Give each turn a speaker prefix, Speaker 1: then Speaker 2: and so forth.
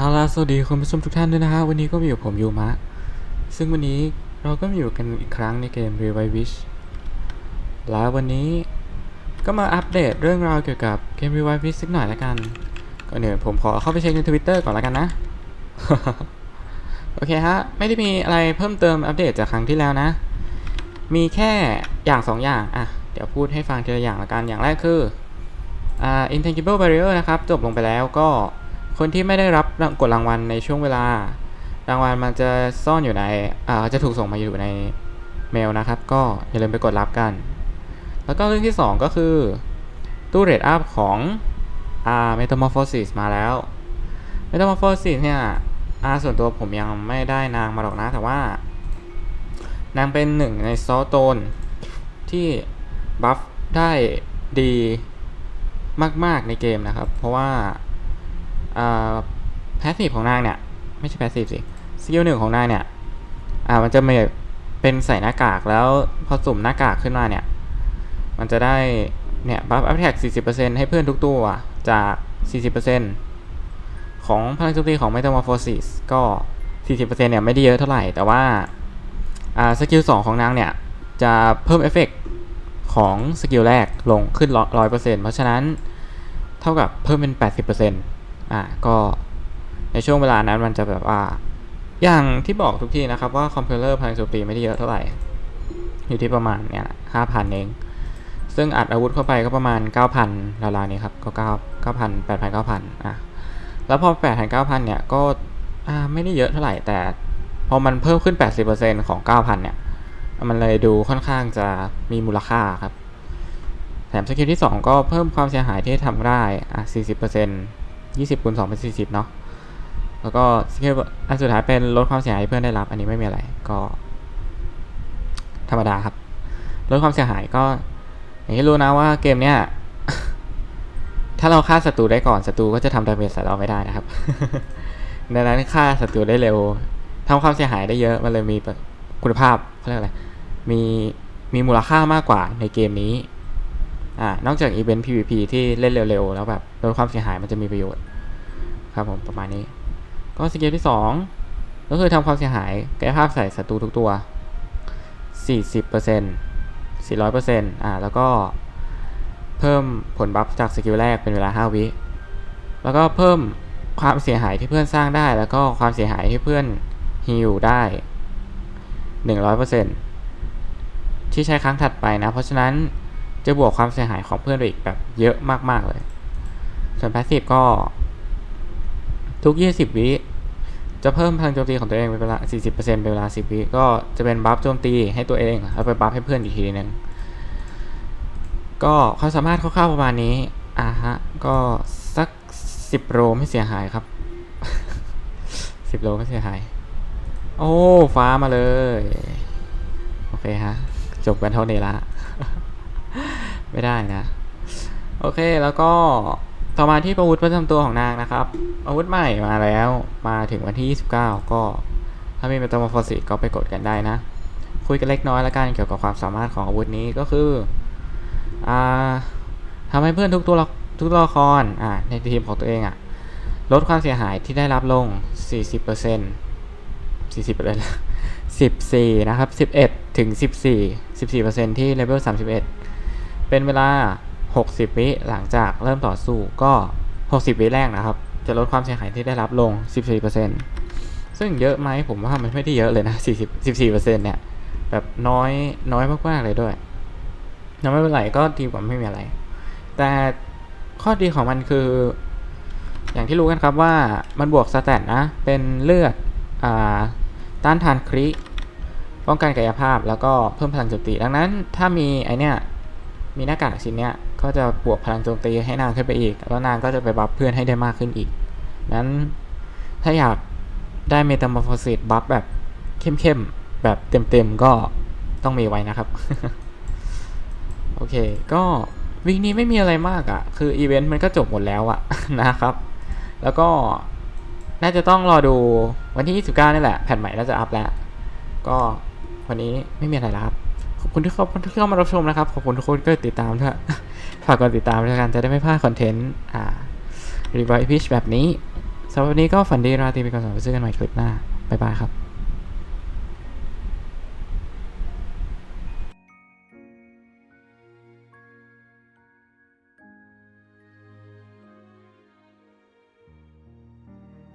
Speaker 1: เอาล่ะสวัสดีคุณผู้ชมทุกท่านด้วยนะฮะ วันนี้ก็มีอยู่ผมยูมะ ซึ่งวันนี้เราก็มาอยู่กันอีกครั้งในเกม Revive Wish และวันนี้ก็มาอัปเดตเรื่องราวเกี่ยวกับเกม Revive Wish สักหน่อยละกันก่อนอื่นผมขอเข้าไปเช็คใน Twitter ก่อนละกันนะ โอเคฮะ ไม่ได้มีอะไรเพิ่มเติมอัปเดตจากครั้งที่แล้วนะ มีแค่อย่างสองอย่าง อะ เดี๋ยวพูดให้ฟังทีละอย่างละกัน อย่างแรกคืออ่า intangible barrier นะครับ จบลงไปแล้วก็ คนที่ไม่ได้รับกดรางวัลในช่วงเวลา รางวัลมันจะซ่อนอยู่ในอ่าจะถูกส่งมาอยู่ในเมลนะครับ ก็อย่าลืมไปกดรับกัน แล้วก็เรื่องที่ 2 ก็คือ ตู้เรทอัพของอ่า metamorphosis มาแล้ว metamorphosis เนี่ยอ่าส่วนตัวผมยังไม่ได้นางมาหรอกนะ แต่ว่า นางเป็นหนึ่งในซอโตน ที่บัฟได้ดีมาก ๆ ในเกมนะครับ เพราะว่า แพสซีฟของนางเนี่ย ไม่ใช่แพสซีฟสิสกิลหนึ่งของนางเนี่ยอ่ามันจะมีเป็นใส่หน้ากากแล้วพอสุ่มหน้ากากขึ้นมาเนี่ย มันจะได้เนี่ยบัฟอัพแท็ก40%ให้เพื่อนทุกตัวจาก 40%ของพลังโจมตีของ Metamorphosis ก็ 40%เนี่ยไม่ได้เยอะเท่าไหร่ แต่ว่าอ่าสกิล2ของนางเนี่ย จะเพิ่มเอฟเฟกต์ของสกิลแรกลงขึ้นร้อยเปอร์เซ็นต์เพราะฉะนั้นเท่ากับเพิ่มเป็น 80% อ่าก็ในช่วงเวลานั้นมันจะแบบว่า อย่างที่บอกทุกที่นะครับว่าคอมเพิวเตอร์พลังโจมตีไม่ได้เยอะเท่าไหร่ อยู่ที่ประมาณเนี่ยห้าพันเอง ซึ่งอัดอาวุธเข้าไปก็ประมาณ 9,000ราวๆนี้ครับ ก็9 9,000 8,000 9,000อะแล้วพอ 8,000 9,000เนี่ยก็อ่าไม่ได้เยอะเท่าไหร่แต่พอมันเพิ่มขึ้น 80%ของ 9,000 เนี่ย มันเลยดูค่อนข้างจะมีมูลค่าครับ แถมสกิลที่ 2 ก็เพิ่มความเสียหายที่ทำได้อะ40% 20คูณ2เป็น 40 เนาะแล้วก็สกิลอันสุดท้ายเป็นลดความเสียหายให้เพื่อนได้รับ อันนี้ไม่มีอะไรก็ ธรรมดาครับ ลดความเสียหายก็ อย่างที่รู้นะว่าเกมเนี้ยถ้าเราฆ่าศัตรูได้ก่อนศัตรูก็จะทำดาเมจใส่เราไม่ได้นะครับ ดังนั้นฆ่าศัตรูได้เร็วทำความเสียหายได้เยอะมันเลยมีคุณภาพเขาเรียกอะไรมีมีมูลค่ามากกว่าในเกมนี้อ่านอกจากอีเวนต์ PVP ที่เล่นเร็วๆ แล้วแบบ ลดความเสียหายมันจะมีประโยชน์ครับผมประมาณนี้ ก็สกิลที่ 2 ก็คือทำความเสียหายกายภาพใส่ศัตรูทุกตัว 40% 400%อ่าแล้วก็เพิ่มผลบัฟจากสกิลแรกเป็นเวลา 5 วิ แล้วก็เพิ่มความเสียหายที่เพื่อนสร้างได้ แล้วก็ความเสียหายที่เพื่อนฮิลได้ 100%ที่ใช้ครั้งถัดไปนะ เพราะฉะนั้นจะบวกความเสียหายของเพื่อนไปอีกแบบเยอะมาก ๆ เลย ส่วนพาสซีฟก็ ทุก 20 วิจะเพิ่มพลังโจมตีของตัวเองเป็นเวลา 40%เป็นเวลา 10 วิ ก็จะเป็นบัฟโจมตีให้ตัวเองแล้วไปบัฟให้เพื่อนอีกทีนึงก็ความสามารถคร่าวๆประมาณนี้ อะฮะ ก็สัก 10 โรไม่เสียหายครับ 10โลไม่เสียหาย โอ้ ฟ้ามาเลย โอเคฮะ จบกันเท่านี้ละ ไม่ได้นะ โอเคแล้วก็ ต่อมาที่อาวุธประจำตัวของนางนะครับ อาวุธใหม่มาแล้วมาถึงวันที่ 29 ก็ถ้ามีเมตา m อ r p h o s i s ก็ไปกดกันได้นะ คุยกันเล็กน้อยล้วกันเกี่ยวกับความสามารถของอาวุธนี้ก็คืออ่าทำให้เพื่อนทุกตัวละทุกตัวละครอ่าในทีมของตัวเองอะลดความเสียหายที่ได้รับลง 40% 40เปอร์เซ็นต์14 นะครับ 11 ถึง 14 14ที่เลเวล31 เป็นเวลา 60 วิหลังจากเริ่มต่อสู้ก็ 60 วิแรกนะครับ จะลดความเสียหายที่ได้รับลง 14%ซึ่งเยอะไหมผมว่ามันไม่ได้เยอะเลยนะ 40 14%เนี่ย แบบน้อยน้อยมากๆเลยด้วยยังไม่เป็นไรก็ดีกว่าไม่มีอะไร แต่ข้อดีของมันคือ อย่างที่รู้กันครับว่ามันบวกสแตทนะ เป็นเลือดอ่าต้านทานคริป้องกันกายภาพแล้วก็เพิ่มพลังจมตีดังนั้นถ้ามีไอเนี้ยมีหน้ากากชิ้นเนี้ย ก็จะบวกพลังโจมตีให้นางขึ้นไปอีก แล้วนางก็จะไปบัฟเพื่อนให้ได้มากขึ้นอีก นั้นถ้าอยากได้เมตา m อ r p h o s i s บัฟแบบเข้มๆ แบบเต็มๆ ก็ต้องมีไว้นะครับ โอเค ก็วีคนี้ไม่มีอะไรมากอะ่ะ คืออีเวนต์มันก็จบหมดแล้วอะนะครับ แล้วก็น่าจะต้องรอดูวันที่ 29 นี่แหละ แผ่นใหม่น่าจะอัพแล้ว ก็วันนี้ไม่มีอะไรแล้วครับ ขอบคุณที่เข้ามารับชมนะครับ ขอบคุณทุกคนก็ติดตามด้วยากกดติดตามด้วยกันจะได้ไม่พลาดคอนเทนต์อ่ารีวิวพิชแบบนี้สำหรับวันนี้ก็ฝันดีราตรีไปก่อนสำหรับเจอกันใหม่คลิปหน้า บ๊ายบายครับ